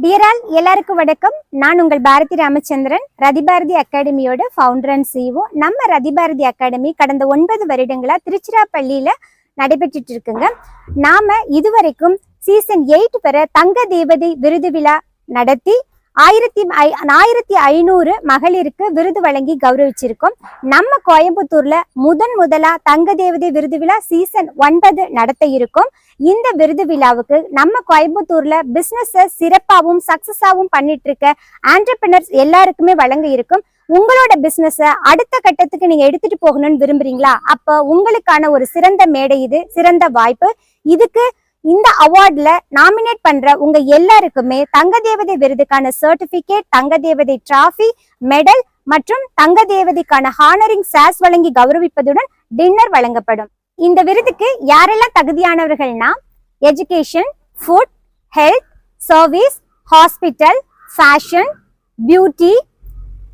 டியரால் எல்லாருக்கும் வணக்கம். நான் உங்கள் பாரதி ராமச்சந்திரன் ரதிபாரதி அகாடமியோட ஃபவுண்டர் அண்ட் சிஓ நம்ம ரதிபாரதி அகாடமி கடந்த ஒன்பது வருடங்களா திருச்சிராப்பள்ளியில நடைபெற்றுட்டு இருக்குங்க நாம இதுவரைக்கும் சீசன் எயிட் பெற தங்க தேவதை விருது விழா நடத்தி ஆயிரத்தி ஐ- ஆயிரத்தி ஐநூறு மகளிருக்கு விருது வழங்கி கௌரவிச்சிருக்கோம். நம்ம கோயம்புத்தூர்ல முதன் முதலா தங்க தேவதை விருது விழா சீசன் ஒன்பது நடத்த இருக்கும். இந்த விருது விழாவுக்கு நம்ம கோயம்புத்தூர்ல பிசினஸ் சிறப்பாகவும் சக்சஸாகவும் பண்ணிட்டு இருக்க ஆண்டர்பிரினர்ஸ் எல்லாருக்குமே வழங்க இருக்கும். உங்களோட பிசினஸ அடுத்த கட்டத்துக்கு நீங்க எடுத்துட்டு போகணும்னு விரும்புறீங்களா? அப்ப உங்களுக்கான ஒரு சிறந்த மேடை இது சிறந்த வாய்ப்பு. இதுக்கு இந்த அவார்ட்ல நாமினேட் பண்ற உங்க எல்லாருக்குமே தங்க தேவதை விருதுக்கான சர்டிபிகேட் தங்க தேவதை டிராஃபி மெடல் மற்றும் தங்க தேவதைக்கான ஹானரிங் சாஸ் வழங்கி கௌரவிப்பதுடன் டின்னர் வழங்கப்படும். இந்த விருதுக்கு யாரெல்லாம் தகுதியானவர்கள்னா education food health service hospital fashion beauty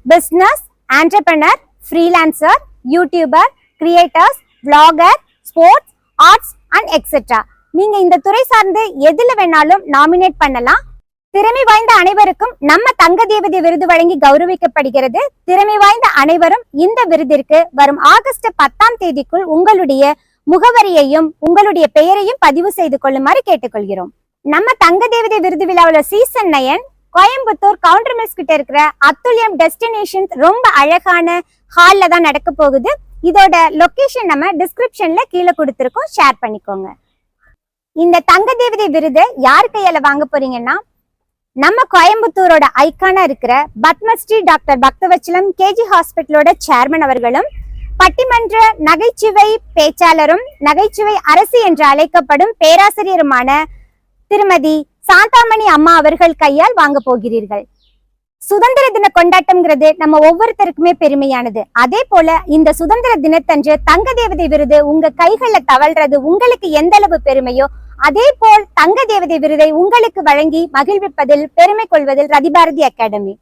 business entrepreneur freelancer YouTuber creators blogger sports arts and etcetera நீங்க இந்த துறை சார்ந்து எதுல வேணாலும் நாமினேட் பண்ணலாம். திறமை வாய்ந்த அனைவருக்கும் நம்ம தங்க தேவதை விருது வழங்கி கௌரவிக்கப்படுகிறது. திறமை வாய்ந்த அனைவரும் இந்த விருதிற்கு வரும் ஆகஸ்ட் பத்தாம் தேதிக்குள் உங்களுடைய முகவரியையும் உங்களுடைய பெயரையும் பதிவு செய்து கொள்ளுமாறு கேட்டுக்கொள்கிறோம். நம்ம தங்க தேவதை விருது விழாவில் season nine Coimbatore Gounder mills கிட்ட இருக்கிற அத்துல்யம் டெஸ்டினேஷன் ரொம்ப அழகான ஹாலில் தான் நடக்க போகுது. இதோட லொகேஷன் நம்ம டிஸ்கிரிப்ஷன்ல கீழே கொடுத்துருக்கோம். ஷேர் பண்ணிக்கோங்க. இந்த தங்க தேவதை விருது யார் கையால வாங்க போறீங்கன்னா நம்ம கோயம்புத்தூரோட ஐக்கானா இருக்கிற பத்மஸ்ரீ டாக்டர் பக்தவச்சலம் கேஜி ஹாஸ்பிட்டலோட சேர்மன் அவர்களும் பட்டிமன்ற நகைச்சுவை பேச்சாளரும் நகைச்சுவை அரசு என்று அழைக்கப்படும் பேராசிரியருமான திருமதி சாந்தாமணி அம்மா அவர்கள் கையால் வாங்க போகிறீர்கள். சுதந்திர தின கொண்டாட்டம்ங்கிறது நம்ம ஒவ்வொருத்தருக்குமே பெருமையானது. அதே போல இந்த சுதந்திர தினத்தன்று தங்க தேவதை விருது உங்க கைகள்ல தவழ்றது உங்களுக்கு எந்த அளவு பெருமையோ அதே போல் தங்க தேவதை விருதை உங்களுக்கு வழங்கி மகிழ்விப்பதில் பெருமை கொள்வதில் ரதிபாரதி அகாடமி.